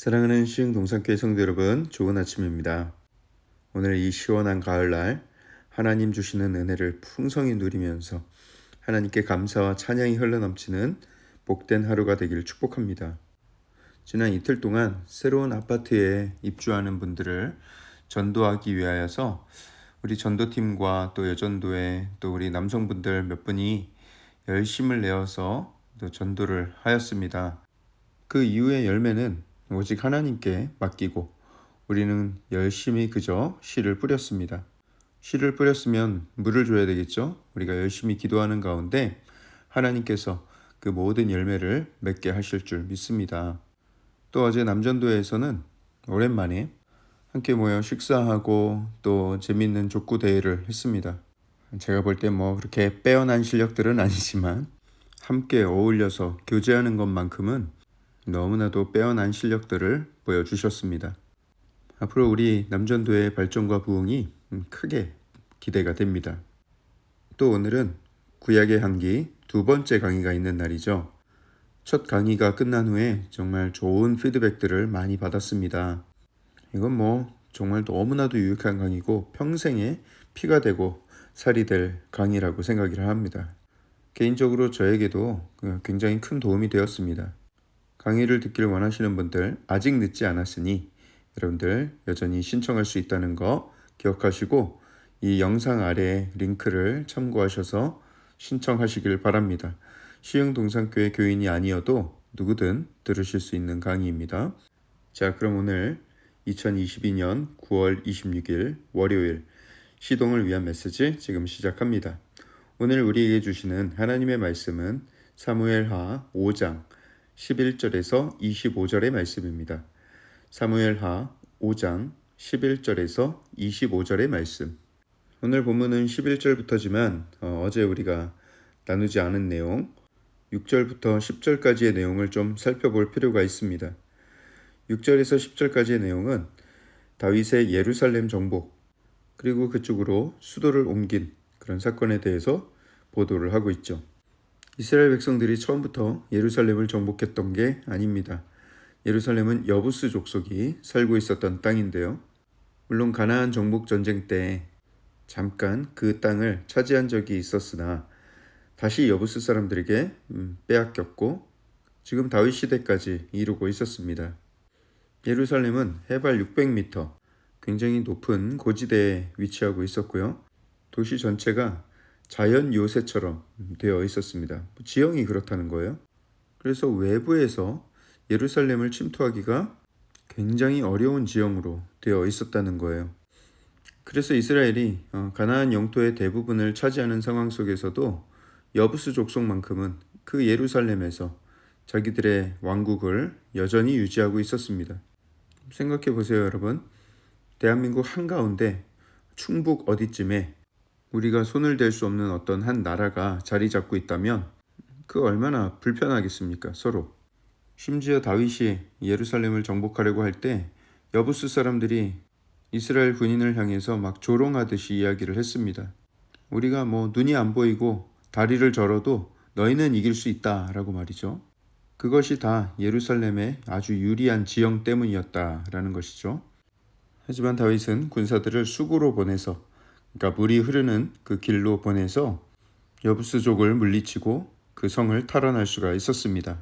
사랑하는 시흥 동산교회 성도 여러분, 좋은 아침입니다. 오늘 이 시원한 가을날 하나님 주시는 은혜를 풍성히 누리면서 하나님께 감사와 찬양이 흘러넘치는 복된 하루가 되기를 축복합니다. 지난 이틀 동안 새로운 아파트에 입주하는 분들을 전도하기 위하여서 우리 전도팀과 또 여전도에 또 우리 남성분들 몇 분이 열심을 내어서 또 전도를 하였습니다. 그 이후의 열매는 오직 하나님께 맡기고 우리는 열심히 그저 씨를 뿌렸습니다. 씨를 뿌렸으면 물을 줘야 되겠죠? 우리가 열심히 기도하는 가운데 하나님께서 그 모든 열매를 맺게 하실 줄 믿습니다. 또 어제 남전도에서는 오랜만에 함께 모여 식사하고 또 재밌는 족구 대회를 했습니다. 제가 볼 때 뭐 그렇게 빼어난 실력들은 아니지만 함께 어울려서 교제하는 것만큼은 너무나도 빼어난 실력들을 보여주셨습니다. 앞으로 우리 남전도의 발전과 부흥이 크게 기대가 됩니다. 또 오늘은 구약의 한기 두 번째 강의가 있는 날이죠. 첫 강의가 끝난 후에 정말 좋은 피드백들을 많이 받았습니다. 이건 뭐 정말 너무나도 유익한 강의고 평생에 피가 되고 살이 될 강의라고 생각을 합니다. 개인적으로 저에게도 굉장히 큰 도움이 되었습니다. 강의를 듣길 원하시는 분들 아직 늦지 않았으니 여러분들 여전히 신청할 수 있다는 거 기억하시고 이 영상 아래 링크를 참고하셔서 신청하시길 바랍니다. 시흥 동산교회 교인이 아니어도 누구든 들으실 수 있는 강의입니다. 자, 그럼 오늘 2022년 9월 26일 월요일 시동을 위한 메시지 지금 시작합니다. 오늘 우리에게 주시는 하나님의 말씀은 사무엘하 5장 11절에서 25절의 말씀입니다. 사무엘하 5장 11절에서 25절의 말씀. 오늘 본문은 11절부터지만 어, 제 우리가 나누지 않은 내용 6절부터 10절까지의 내용을 좀 살펴볼 필요가 있습니다. 6절에서 10절까지의 내용은 다윗의 예루살렘 정복 그리고 그쪽으로 수도를 옮긴 그런 사건에 대해서 보도를 하고 있죠. 이스라엘 백성들이 처음부터 예루살렘을 정복했던 게 아닙니다. 예루살렘은 여부스 족속이 살고 있었던 땅인데요. 물론 가나안 정복 전쟁 때 잠깐 그 땅을 차지한 적이 있었으나 다시 여부스 사람들에게 음, 빼앗겼고 지금 다윗 시대까지 이루고 있었습니다. 예루살렘은 해발 600m, 굉장히 높은 고지대에 위치하고 있었고요. 도시 전체가 자연 요새처럼 되어 있었습니다. 지형이 그렇다는 거예요. 그래서 외부에서 예루살렘을 침투하기가 굉장히 어려운 지형으로 되어 있었다는 거예요. 그래서 이스라엘이 어, 가나안 영토의 대부분을 차지하는 상황 속에서도 여부스 족속만큼은 그 예루살렘에서 자기들의 왕국을 여전히 유지하고 있었습니다. 생각해 보세요, 여러분. 대한민국 한가운데 충북 어디쯤에 우리가 손을 댈 수 없는 어떤 한 나라가 자리 잡고 있다면 그 얼마나 불편하겠습니까 서로 심지어 다윗이 예루살렘을 정복하려고 할 때 여부스 사람들이 이스라엘 군인을 향해서 막 조롱하듯이 이야기를 했습니다. 우리가 뭐 눈이 안 보이고 다리를 절어도 너희는 이길 수 있다 라고 말이죠. 그것이 다 예루살렘의 아주 유리한 지형 때문이었다라는 것이죠. 하지만 다윗은 군사들을 수구로 보내서 그러니까 물이 흐르는 그 길로 보내서 여부스족을 물리치고 그 성을 탈환할 수가 있었습니다.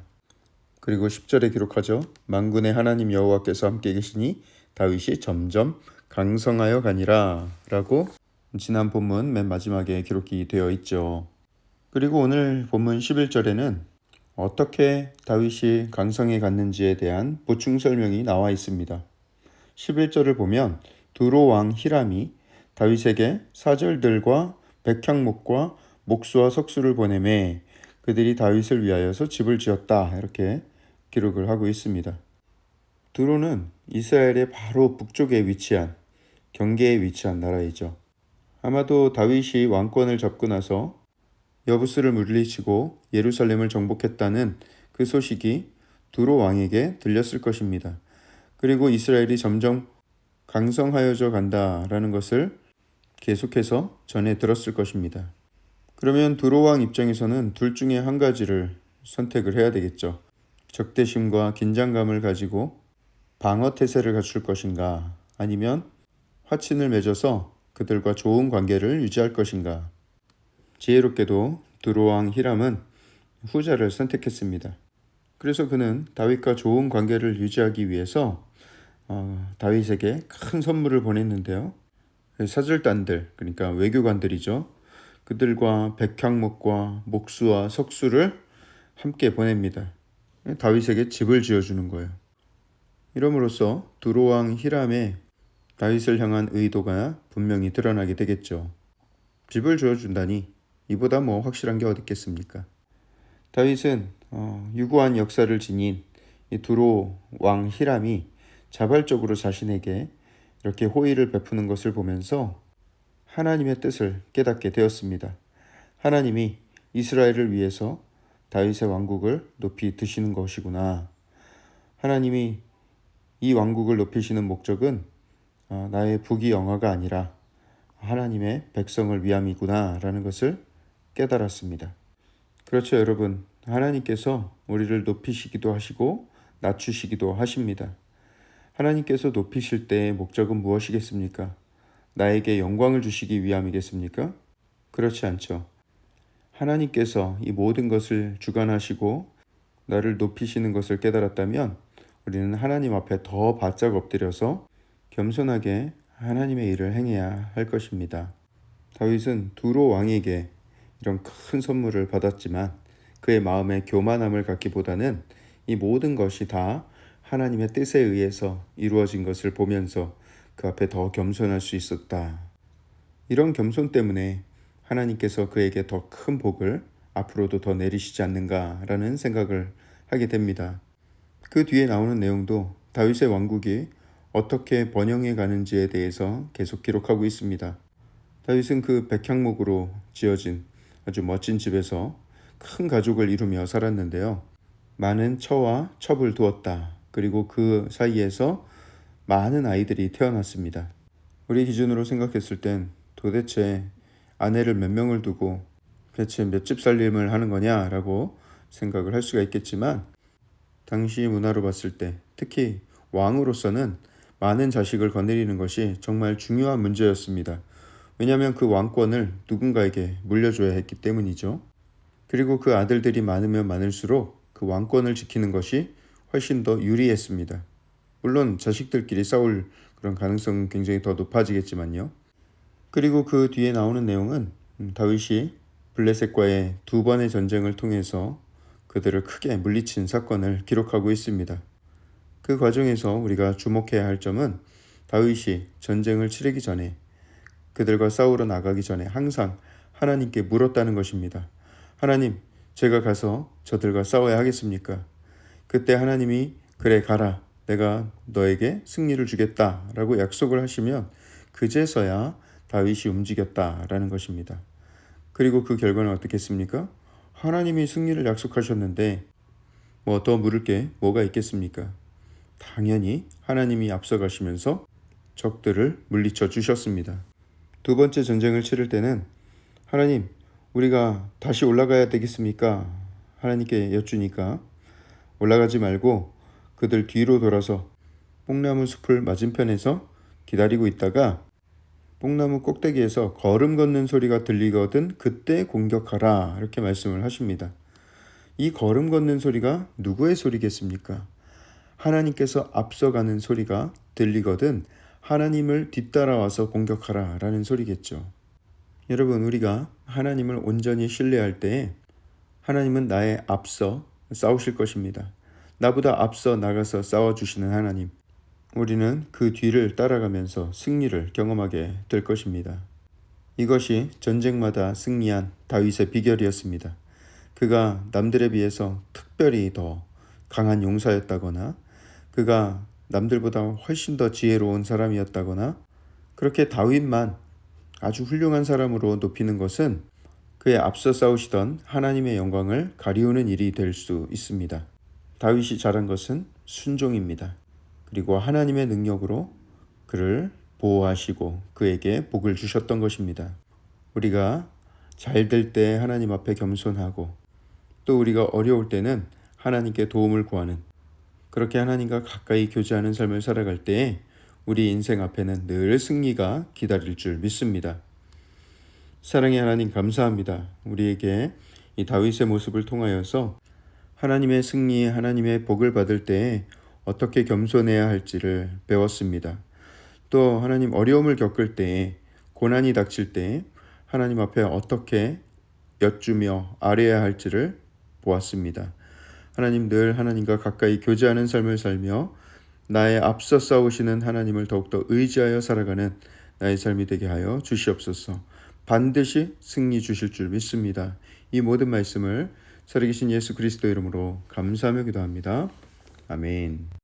그리고 10절에 기록하죠. 만군의 하나님 여호와께서 함께 계시니 다윗이 점점 강성하여 가니라 라고 지난 본문 맨 마지막에 기록이 되어 있죠. 그리고 오늘 본문 11절에는 어떻게 다윗이 강성해 갔는지에 대한 보충 설명이 나와 있습니다. 11절을 보면 두로 왕 히람이 다윗에게 사절들과 백향목과 목수와 석수를 보내매 그들이 다윗을 위하여서 집을 지었다 이렇게 기록을 하고 있습니다. 두로는 이스라엘의 바로 북쪽에 위치한 경계에 위치한 나라이죠. 아마도 다윗이 왕권을 잡고 나서 여부스를 물리치고 예루살렘을 정복했다는 그 소식이 두로 왕에게 들렸을 것입니다. 그리고 이스라엘이 점점 강성하여져 간다라는 것을 계속해서 전해 들었을 것입니다. 그러면 두로왕 입장에서는 둘 중에 한 가지를 선택을 해야 되겠죠. 적대심과 긴장감을 가지고 방어 태세를 갖출 것인가? 아니면 화친을 맺어서 그들과 좋은 관계를 유지할 것인가? 지혜롭게도 두로왕 히람은 후자를 선택했습니다. 그래서 그는 다윗과 좋은 관계를 유지하기 위해서 어, 다윗에게 큰 선물을 보냈는데요. 사절단들, 그러니까 외교관들이죠. 그들과 백향목과 목수와 석수를 함께 보냅니다. 다윗에게 집을 지어주는 거예요. 이름으로써 두로왕 히람의 다윗을 향한 의도가 분명히 드러나게 되겠죠. 집을 지어준다니 이보다 뭐 확실한 게 어디 있겠습니까? 다윗은 어, 유구한 역사를 지닌 이 두로 왕 히람이 자발적으로 자신에게 이렇게 호의를 베푸는 것을 보면서 하나님의 뜻을 깨닫게 되었습니다. 하나님이 이스라엘을 위해서 다윗의 왕국을 높이 드시는 것이구나. 하나님이 이 왕국을 높이시는 목적은 어, 나의 부귀 영화가 아니라 하나님의 백성을 위함이구나라는 것을 깨달았습니다. 그렇죠, 여러분. 하나님께서 우리를 높이시기도 하시고 낮추시기도 하십니다. 하나님께서 높이실 때의 목적은 무엇이겠습니까? 나에게 영광을 주시기 위함이겠습니까? 그렇지 않죠. 하나님께서 이 모든 것을 주관하시고 나를 높이시는 것을 깨달았다면 우리는 하나님 앞에 더 바짝 엎드려서 겸손하게 하나님의 일을 행해야 할 것입니다. 다윗은 두로 왕에게 이런 큰 선물을 받았지만 그의 마음에 교만함을 갖기보다는 이 모든 것이 다 하나님의 뜻에 의해서 이루어진 것을 보면서 그 앞에 더 겸손할 수 있었다. 이런 겸손 때문에 하나님께서 그에게 더 큰 복을 앞으로도 더 내리시지 않는가라는 생각을 하게 됩니다. 그 뒤에 나오는 내용도 다윗의 왕국이 어떻게 번영해 가는지에 대해서 계속 기록하고 있습니다. 다윗은 그 백향목으로 지어진 아주 멋진 집에서 큰 가족을 이루며 살았는데요. 많은 처와 첩을 두었다. 그리고 그 사이에서 많은 아이들이 태어났습니다. 우리 기준으로 생각했을 땐 도대체 아내를 몇 명을 두고 대체 몇 집 살림을 하는 거냐라고 생각을 할 수가 있겠지만 당시 문화로 봤을 때 특히 왕으로서는 많은 자식을 거느리는 것이 정말 중요한 문제였습니다. 왜냐하면 그 왕권을 누군가에게 물려줘야 했기 때문이죠. 그리고 그 아들들이 많으면 많을수록 그 왕권을 지키는 것이 훨씬 더 유리했습니다. 물론 자식들끼리 싸울 그런 가능성은 굉장히 더 높아지겠지만요. 그리고 그 뒤에 나오는 내용은 음, 다윗이 블레셋과의 두 번의 전쟁을 통해서 그들을 크게 물리친 사건을 기록하고 있습니다. 그 과정에서 우리가 주목해야 할 점은 다윗이 전쟁을 치르기 전에 그들과 싸우러 나가기 전에 항상 하나님께 물었다는 것입니다. 하나님, 제가 가서 저들과 싸워야 하겠습니까? 그때 하나님이 그래 가라. 내가 너에게 승리를 주겠다. 라고 약속을 하시면 그제서야 다윗이 움직였다라는 것입니다. 그리고 그 결과는 어떻겠습니까? 하나님이 승리를 약속하셨는데 뭐 더 물을 게 뭐가 있겠습니까? 당연히 하나님이 앞서가시면서 적들을 물리쳐 주셨습니다. 두 번째 전쟁을 치를 때는 하나님, 우리가 다시 올라가야 되겠습니까? 하나님께 여쭈니까 올라가지 말고 그들 뒤로 돌아서 뽕나무 숲을 맞은편에서 기다리고 있다가 뽕나무 꼭대기에서 걸음 걷는 소리가 들리거든 그때 공격하라 이렇게 말씀을 하십니다. 이 걸음 걷는 소리가 누구의 소리겠습니까? 하나님께서 앞서가는 소리가 들리거든 하나님을 뒤따라와서 공격하라 라는 소리겠죠. 여러분, 우리가 하나님을 온전히 신뢰할 때에 하나님은 나의 앞서 싸우실 것입니다. 나보다 앞서 나가서 싸워주시는 하나님. 우리는 그 뒤를 따라가면서 승리를 경험하게 될 것입니다. 이것이 전쟁마다 승리한 다윗의 비결이었습니다. 그가 남들에 비해서 특별히 더 강한 용사였다거나 그가 남들보다 훨씬 더 지혜로운 사람이었다거나 그렇게 다윗만 아주 훌륭한 사람으로 높이는 것은 그의 앞서 싸우시던 하나님의 영광을 가리우는 일이 될 수 있습니다. 다윗이 잘한 것은 순종입니다. 그리고 하나님의 능력으로 그를 보호하시고 그에게 복을 주셨던 것입니다. 우리가 잘 될 때 하나님 앞에 겸손하고 또 우리가 어려울 때는 하나님께 도움을 구하는 그렇게 하나님과 가까이 교제하는 삶을 살아갈 때 우리 인생 앞에는 늘 승리가 기다릴 줄 믿습니다. 사랑의 하나님 감사합니다. 우리에게 이 다윗의 모습을 통하여서 하나님의 승리, 하나님의 복을 받을 때 어떻게 겸손해야 할지를 배웠습니다. 또 하나님 어려움을 겪을 때, 고난이 닥칠 때 하나님 앞에 어떻게 여쭈며 아뢰야 할지를 보았습니다. 하나님 늘 하나님과 가까이 교제하는 삶을 살며 나의 앞서 싸우시는 하나님을 더욱더 의지하여 살아가는 나의 삶이 되게 하여 주시옵소서. 반드시 승리 주실 줄 믿습니다. 이 모든 말씀을 살아계신 예수 그리스도 이름으로 감사하며 기도합니다. 아멘.